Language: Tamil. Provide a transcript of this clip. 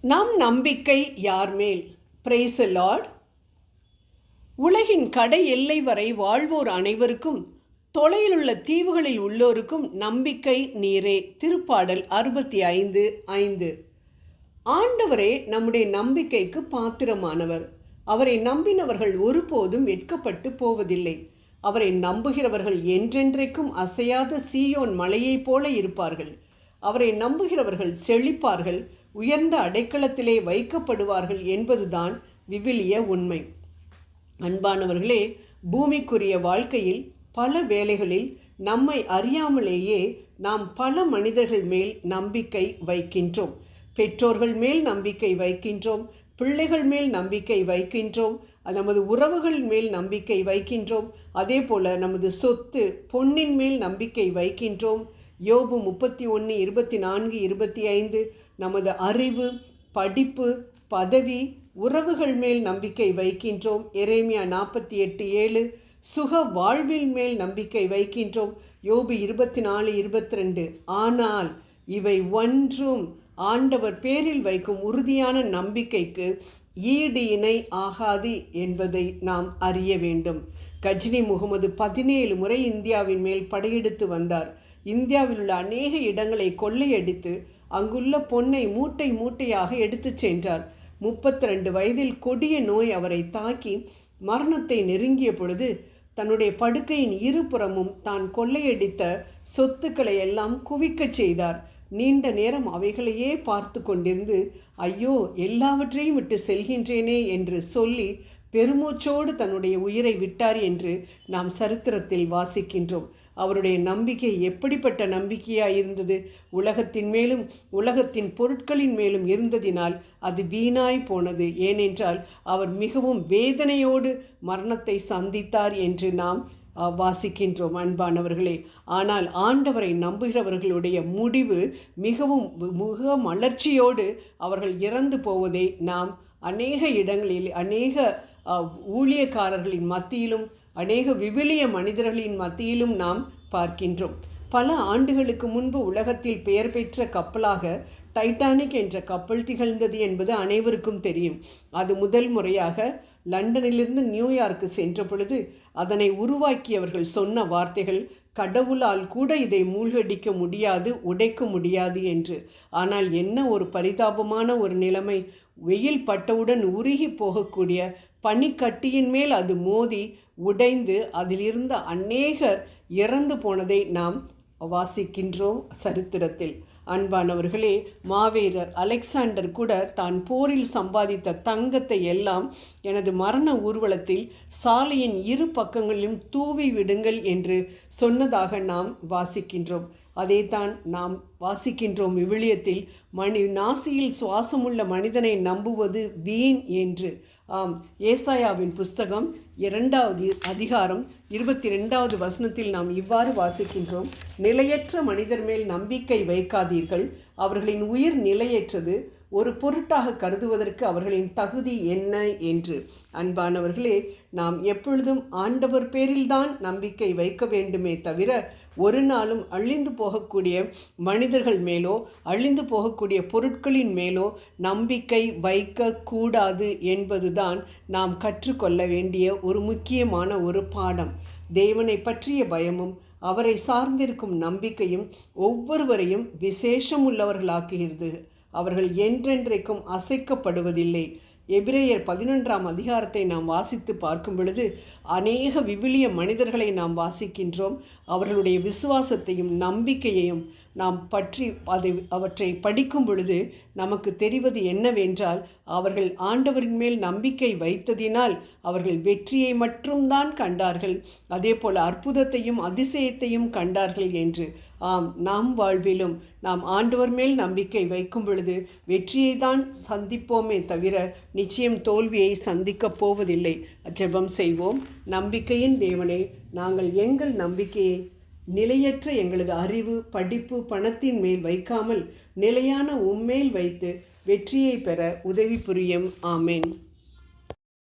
நம் நம்பிக்கை யார் மேல்? பிரேஸ் லார்ட் உலகின் கடை எல்லை வரை வாழ்வோர் அனைவருக்கும் தொலையிலுள்ள தீவுகளில் உள்ளோருக்கும் நம்பிக்கை நீரே. திருப்பாடல் அறுபத்தி ஐந்து ஐந்து. ஆண்டவரே நம்முடைய நம்பிக்கைக்கு பாத்திரமானவர். அவரை நம்பினவர்கள் ஒருபோதும் வெட்கப்பட்டு போவதில்லை. அவரை நம்புகிறவர்கள் என்றென்றைக்கும் அசையாத சீயோன் மலையைப் போல இருப்பார்கள். அவரை நம்புகிறவர்கள் செழிப்பார்கள். உயர்ந்த அடைக்கலத்திலே வைக்கப்படுவார்கள் என்பதுதான் விவிலிய உண்மை. அன்பானவர்களே பூமிக்குரிய வாழ்க்கையில் பல வேளைகளில் நம்மை அறியாமலேயே நாம் பல மனிதர்கள் மேல் நம்பிக்கை வைக்கின்றோம். பெற்றோர்கள் மேல் நம்பிக்கை வைக்கின்றோம். பிள்ளைகள் மேல் நம்பிக்கை வைக்கின்றோம். நமது உறவுகள் மேல் நம்பிக்கை வைக்கின்றோம். அதே போல் நமது சொத்து பொன்னின் மேல் நம்பிக்கை வைக்கின்றோம். யோபு முப்பத்தி ஒன்று இருபத்தி நான்கு இருபத்தி ஐந்து நமது அறிவு படிப்பு பதவி உறவுகள் மேல் நம்பிக்கை வைக்கின்றோம். எரேமியா நாற்பத்தி எட்டு ஏழு சுக வாழ்வில் மேல் நம்பிக்கை வைக்கின்றோம். யோபு இருபத்தி நாலு இருபத்தி ரெண்டு ஆனால் இவை ஒன்றும் ஆண்டவர் பேரில் வைக்கும் உறுதியான நம்பிக்கைக்கு ஈடு இணை ஆகாது என்பதை நாம் அறிய வேண்டும். கஜினி முகமது பதினேழு முறை இந்தியாவின் மேல் படையெடுத்து வந்தார். இந்தியாவில் உள்ள அநேக இடங்களை கொள்ளையடித்து அங்குள்ள பொன்னை மூட்டை மூட்டையாக எடுத்துச் சென்றார். முப்பத்தி ரெண்டு வயதில் கொடிய நோய் அவரை தாக்கி மரணத்தை நெருங்கிய பொழுது தன்னுடைய படுக்கையின் இருபுறமும் தான் கொள்ளையடித்த சொத்துக்களை எல்லாம் குவிக்கச் செய்தார். நீண்ட நேரம் அவைகளையே பார்த்து கொண்டிருந்து ஐயோ எல்லாவற்றையும் விட்டு செல்கின்றேனே என்று சொல்லி பெருமூச்சோடு தன்னுடைய உயிரை விட்டார் என்று நாம் சரித்திரத்தில் வாசிக்கின்றோம். அவருடைய நம்பிக்கை எப்படிப்பட்ட நம்பிக்கையாக இருந்தது? உலகத்தின் மேலும் உலகத்தின் பொருட்களின் மேலும் இருந்ததினால் அது வீணாய் போனது. ஏனென்றால் அவர் மிகவும் வேதனையோடு மரணத்தை சந்தித்தார் என்று நாம் வாசிக்கின்றோம். அன்பானவர்களே ஆனால் ஆண்டவரை நம்புகிறவர்களுடைய முடிவு மிகவும் மிக மலர்ச்சியோடு அவர்கள் இறந்து போவதை நாம் அநேக இடங்களில் அநேக ஊழியக்காரர்களின் மத்தியிலும் அநேக விவிலிய மனிதர்களின் மத்தியிலும் நாம் பார்க்கின்றோம். பல ஆண்டுகளுக்கு முன்பு உலகத்தில் பெயர் பெற்ற கப்பலாக டைட்டானிக் என்ற கப்பல் திகழ்ந்தது என்பது அனைவருக்கும் தெரியும். அது முதல் முறையாக லண்டனிலிருந்து நியூயார்க்கு சென்ற பொழுது அதனை உருவாக்கியவர்கள் சொன்ன வார்த்தைகள் கடவுளால் கூட இதை மூழ்கடிக்க முடியாது உடைக்க முடியாது என்று. ஆனால் என்ன ஒரு பரிதாபமான ஒரு நிலைமை. வெயில் பட்டவுடன் உருகி போகக்கூடிய பனிக்கட்டியின் மேல் அது மோதி உடைந்து அதிலிருந்த அநேகர் இறந்து போனதை நாம் வாசிக்கின்றோம் சரித்திரத்தில். அன்பானவர்களே மாவீரர் அலெக்சாண்டர் கூட தான் போரில் சம்பாதித்த தங்கத்தை எல்லாம் எனது மரண ஊர்வலத்தில் சாலையின் இரு பக்கங்களிலும் தூவி விடுங்கள் என்று சொன்னதாக நாம் வாசிக்கின்றோம். அதே தான் நாம் வாசிக்கின்றோம் விவிலியத்தில். மணி நாசியில் சுவாசமுள்ள மனிதனை நம்புவது வீண் என்று. ஆம் ஏசாயாவின் புஸ்தகம் இரண்டாவது அதிகாரம் இருபத்தி ரெண்டாவது வசனத்தில் நாம் இவ்வாறு வாசிக்கின்றோம். நிலையற்ற மனிதர் மேல் நம்பிக்கை வைக்காதீர்கள். அவர்களின் உயிர் நிலையற்றது. ஒரு பொருட்டாக கருதுவதற்கு அவர்களின் தகுதி என்ன என்று. அன்பானவர்களே நாம் எப்பொழுதும் ஆண்டவர் பேரில்தான் நம்பிக்கை வைக்க வேண்டுமே தவிர ஒரு நாளும் அழிந்து போகக்கூடிய மனிதர்கள் மேலோ அழிந்து போகக்கூடிய பொருட்களின் மேலோ நம்பிக்கை வைக்கக்கூடாது என்பதுதான் நாம் கற்றுக்கொள்ள வேண்டிய ஒரு முக்கியமான ஒரு பாடம். தேவனை பற்றிய பயமும் அவரை சார்ந்திருக்கும் நம்பிக்கையும் ஒவ்வொருவரையும் விசேஷம் உள்ளவர்களாக்குகிறது அவர்கள் என்றென்றைக்கும் அசைக்கப்படுவதில்லை. எபிரேயர் பதினொன்றாம் அதிகாரத்தை நாம் வாசித்து பார்க்கும் பொழுது அநேக விவிலிய மனிதர்களை நாம் வாசிக்கின்றோம். அவர்களுடைய விசுவாசத்தையும் நம்பிக்கையையும் நாம் பற்றி அதை அவற்றை படிக்கும் பொழுது நமக்கு தெரிவது என்னவென்றால் அவர்கள் ஆண்டவரின் மேல் நம்பிக்கை வைத்ததினால் அவர்கள் வெற்றியை மட்டும்தான் கண்டார்கள். அதே போல் அற்புதத்தையும் அதிசயத்தையும் கண்டார்கள் என்று ஆம் நாம் வாழ்விலும் நாம் ஆண்டவர் மேல் நம்பிக்கை வைக்கும் பொழுது வெற்றியை தான் சந்திப்போமே தவிர நிச்சயம் தோல்வியை சந்திக்கப் போவதில்லை. ஜெபம் செய்வோம். நம்பிக்கையின் தேவனே நாங்கள் எங்கள் நம்பிக்கையை நிலையற்ற எங்களது அறிவு படிப்பு பணத்தின் மேல் வைக்காமல் நிலையான உம்மேல் வைத்து வெற்றியை பெற உதவி புரியும். ஆமேன்.